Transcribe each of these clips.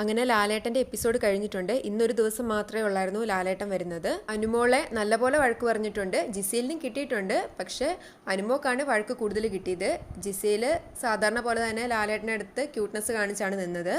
അങ്ങനെ ലാലേട്ടന്റെ എപ്പിസോഡ് കഴിഞ്ഞിട്ടുണ്ട്. ഇന്നൊരു ദിവസം മാത്രമേ ഉള്ളായിരുന്നു ലാലേട്ടൻ വരുന്നത്. അനുമോളെ നല്ലപോലെ വഴക്ക് പറഞ്ഞിട്ടുണ്ട്. ജിസേലിനും കിട്ടിയിട്ടുണ്ട്. പക്ഷെ അനുമോക്കാണ് വഴക്ക് കൂടുതൽ കിട്ടിയത്. ജിസേൽ സാധാരണ പോലെ തന്നെ ലാലേട്ടന്റെ അടുത്ത് ക്യൂട്ട്നെസ് കാണിച്ചാണ് നിന്നത്.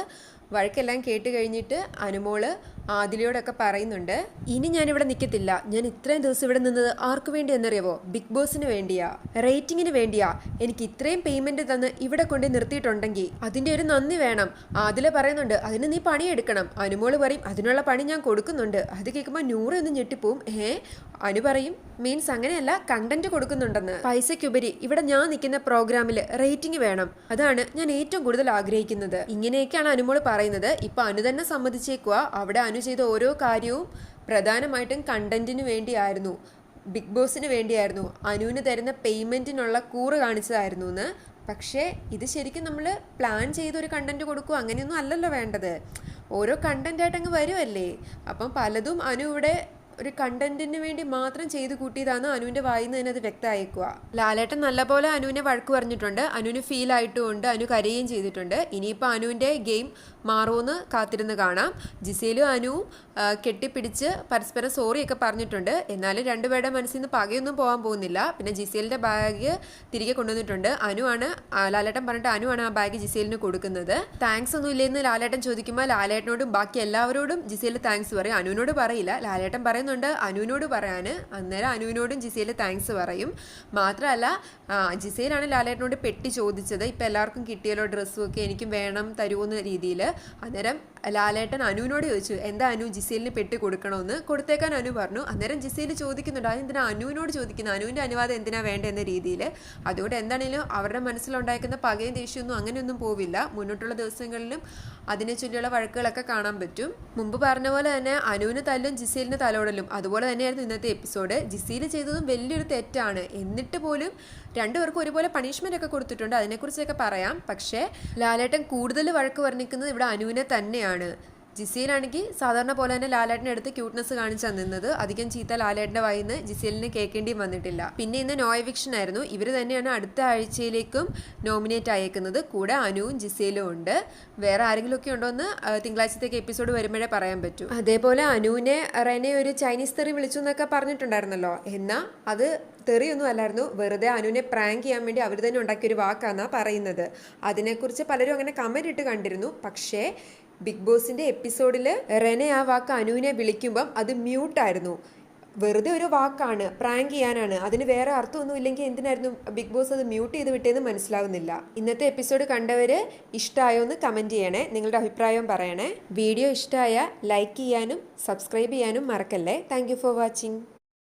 വഴക്കെല്ലാം കേട്ട് കഴിഞ്ഞിട്ട് അനുമോൾ ആദിലയോടൊക്കെ പറയുന്നുണ്ട് ഇനി ഞാനിവിടെ നിൽക്കത്തില്ല ഞാൻ ഇത്രയും ദിവസം ഇവിടെ നിന്നത് ആർക്കു വേണ്ടി എന്നറിയാവോ? ബിഗ് ബോസിന് വേണ്ടിയാ. റേറ്റിംഗിന് വേണ്ടിയാ. എനിക്ക് ഇത്രയും പേയ്മെന്റ് തന്ന് ഇവിടെ കൊണ്ട് നിർത്തിയിട്ടുണ്ടെങ്കിൽ അതിന്റെ ഒരു നന്ദി വേണം. ആദില പറയുന്നുണ്ട് അതിന് നീ പണിയെടുക്കണം. അനുമോൾ പറയും അതിനുള്ള പണി ഞാൻ കൊടുക്കുന്നുണ്ട്. അത് കേൾക്കുമ്പോൾ നൂറ് ഒന്ന് ഞെട്ടിപ്പോവും. ഏ? അനു പറയും മീൻസ് അങ്ങനെയല്ല കണ്ടന്റ് കൊടുക്കുന്നുണ്ടെന്ന്. പൈസയ്ക്കുപരി ഇവിടെ ഞാൻ നിൽക്കുന്ന പ്രോഗ്രാമിൽ റേറ്റിംഗ് വേണം. അതാണ് ഞാൻ ഏറ്റവും കൂടുതൽ ആഗ്രഹിക്കുന്നത്. ഇങ്ങനെയൊക്കെയാണ് അനുമോൾ പറയുന്നത്. ഇപ്പൊ അനു തന്നെ സമ്മതിച്ചേക്കുക അവിടെ അനു ചെയ്ത ഓരോ കാര്യവും പ്രധാനമായിട്ടും കണ്ടന്റിന് വേണ്ടിയായിരുന്നു. ബിഗ് ബോസിന് വേണ്ടിയായിരുന്നു. അനുവിന് തരുന്ന പേയ്മെന്റിനുള്ള കൂറ് കാണിച്ചതായിരുന്നു എന്ന് പക്ഷേ ഇത് ശരിക്കും നമ്മൾ പ്ലാൻ ചെയ്ത് ഒരു കണ്ടന്റ് കൊടുക്കുക അങ്ങനെയൊന്നും അല്ലല്ലോ വേണ്ടത്. ഓരോ കണ്ടന്റ് ആയിട്ട് അങ്ങ് വരുമല്ലേ അപ്പം പലതും അനു ഇവിടെ ഒരു കണ്ടന്റിന് വേണ്ടി മാത്രം ചെയ്തു കൂട്ടിയതാണ് അനുവിന്റെ വായിൽ നിന്ന് തന്നെ അത് വ്യക്തമായേക്കുക ലാലേട്ടൻ നല്ലപോലെ അനുവിനെ വഴക്ക് പറഞ്ഞിട്ടുണ്ട്. അനുവിന് ഫീൽ ആയിട്ടുമുണ്ട്. അനു കരയുകയും ചെയ്തിട്ടുണ്ട്. ഇനിയിപ്പോൾ അനുവിന്റെ ഗെയിം മാറുമെന്ന് കാത്തിരുന്ന് കാണാം. ജിസേലും അനുവും കെട്ടിപ്പിടിച്ച് പരസ്പരം സോറിയൊക്കെ പറഞ്ഞിട്ടുണ്ട്. എന്നാലും രണ്ടുപേരുടെ മനസ്സിൽ നിന്ന് പകയൊന്നും പോകാൻ പോകുന്നില്ല. പിന്നെ ജിസേലിന്റെ ബാഗ് തിരികെ കൊണ്ടുവന്നിട്ടുണ്ട്. അനുവാണ് ലാലേട്ടൻ പറഞ്ഞിട്ട് അനുവാണ് ആ ബാഗ് ജിസേലിന് കൊടുക്കുന്നത്. താങ്ക്സ് ഒന്നും ഇല്ലെന്ന് ലാലേട്ടൻ ചോദിക്കുമ്പോൾ ലാലേട്ടനോടും ബാക്കി എല്ലാവരോടും ജിസേൽ താങ്ക്സ് പറയും. അനുവിനോട് പറയില്ല. ലാലേട്ടൻ പറയുന്നുണ്ട്. അനുവിനോട് പറയാൻ അന്നേരം അനുവിനോടും ജിസയിൽ താങ്ക്സ് പറയും. മാത്രമല്ല ജിസയിലാണ് ലാലേട്ടനോട് പെട്ടി ചോദിച്ചത്. ഇപ്പം എല്ലാവർക്കും കിട്ടിയല്ലോ ഡ്രസ്സും ഒക്കെ എനിക്കും വേണം തരുമെന്ന രീതിയിൽ അന്നേരം ലാലേട്ടൻ അനുവിനോട് ചോദിച്ചു എന്താ അനു ജിസേലിന് പെട്ടി കൊടുക്കണമെന്ന് കൊടുത്തേക്കാൻ അനു പറഞ്ഞു. അന്നേരം ജിസേൽ ചോദിക്കുന്നുണ്ട് അതെന്തിനാ അനുവിനോട് ചോദിക്കുന്നത് അനുവിന്റെ അനുവാദം എന്തിനാ വേണ്ട എന്ന രീതിയിൽ അതുകൊണ്ട് എന്താണെങ്കിലും അവരുടെ മനസ്സിലുണ്ടായിരിക്കുന്ന പകയും ദേഷ്യമൊന്നും അങ്ങനെയൊന്നും പോവില്ല. മുന്നോട്ടുള്ള ദിവസങ്ങളിലും അതിനെ ചൊല്ലിയുള്ള വഴക്കുകളൊക്കെ കാണാൻ പറ്റും. മുമ്പ് പറഞ്ഞ പോലെ തന്നെ അനുവിന് തല്ലും ജിസേലിന് തലോടലും. അതുപോലെ തന്നെയായിരുന്നു ഇന്നത്തെ എപ്പിസോഡ്. ജിസേൽ ചെയ്തതും വലിയൊരു തെറ്റാണ്. എന്നിട്ട് പോലും രണ്ടുപേർക്കും ഒരുപോലെ പണിഷ്മെന്റ് ഒക്കെ കൊടുത്തിട്ടുണ്ട്. അതിനെക്കുറിച്ചൊക്കെ പറയാം. പക്ഷേ ലാലേട്ടൻ കൂടുതൽ വഴക്ക് വർണിക്കുന്നത് ഇവിടെ അനുവിനെ തന്നെയാണ്. ജിസേലാണെങ്കിൽ സാധാരണ പോലെ തന്നെ ലാലേട്ടന്റെ അടുത്ത് ക്യൂട്ട്നെസ് കാണിച്ചാണ് നിന്നത്. അധികം ചീത്ത ലാലേട്ടന്റെ വായിൽ നിന്ന് ജിസേലിന് കേൾക്കേണ്ടി വന്നിട്ടില്ല. പിന്നെ ഇന്ന് നോ എവിക്ഷൻ ആയിരുന്നു. ഇവർ തന്നെയാണ് അടുത്ത ആഴ്ചയിലേക്കും നോമിനേറ്റ് അയക്കുന്നത് കൂടെ അനുവും ജിസിയലും ഉണ്ട്. വേറെ ആരെങ്കിലും ഒക്കെ ഉണ്ടോ എന്ന് തിങ്കളാഴ്ചത്തേക്ക് എപ്പിസോഡ് വരുമ്പോഴേ പറയാൻ പറ്റൂ. അതേപോലെ അനുവിനെ റെനെ ഒരു ചൈനീസ് തെറി വിളിച്ചു എന്നൊക്കെ പറഞ്ഞിട്ടുണ്ടായിരുന്നല്ലോ. എന്നാൽ അത് തെറിയൊന്നും അല്ലായിരുന്നു. വെറുതെ അനുവിനെ പ്രാങ്ക് ചെയ്യാൻ വേണ്ടി അവർ തന്നെ ഉണ്ടാക്കിയൊരു വാക്കാന്നാണ് പറയുന്നത്. അതിനെക്കുറിച്ച് പലരും അങ്ങനെ കമന്റ് ഇട്ട് കണ്ടിരുന്നു. പക്ഷേ ബിഗ് ബോസിന്റെ എപ്പിസോഡിൽ റെനെ ആ വാക്ക് അനുവിനെ വിളിക്കുമ്പം അത് മ്യൂട്ടായിരുന്നു. വെറുതെ ഒരു വാക്കാണ് പ്രാങ്ക് ചെയ്യാനാണ്. അതിന് വേറെ അർത്ഥമൊന്നും ഇല്ലെങ്കിൽ എന്തിനായിരുന്നു ബിഗ് ബോസ് അത് മ്യൂട്ട് ചെയ്ത് വിട്ടേന്ന് മനസ്സിലാവുന്നില്ല. ഇന്നത്തെ എപ്പിസോഡ് കണ്ടവർ ഇഷ്ടമായോ എന്ന് കമന്റ് ചെയ്യണേ നിങ്ങളുടെ അഭിപ്രായം പറയണേ. വീഡിയോ ഇഷ്ടമായ ലൈക്ക് ചെയ്യാനും സബ്സ്ക്രൈബ് ചെയ്യാനും മറക്കല്ലേ. Thank for watching.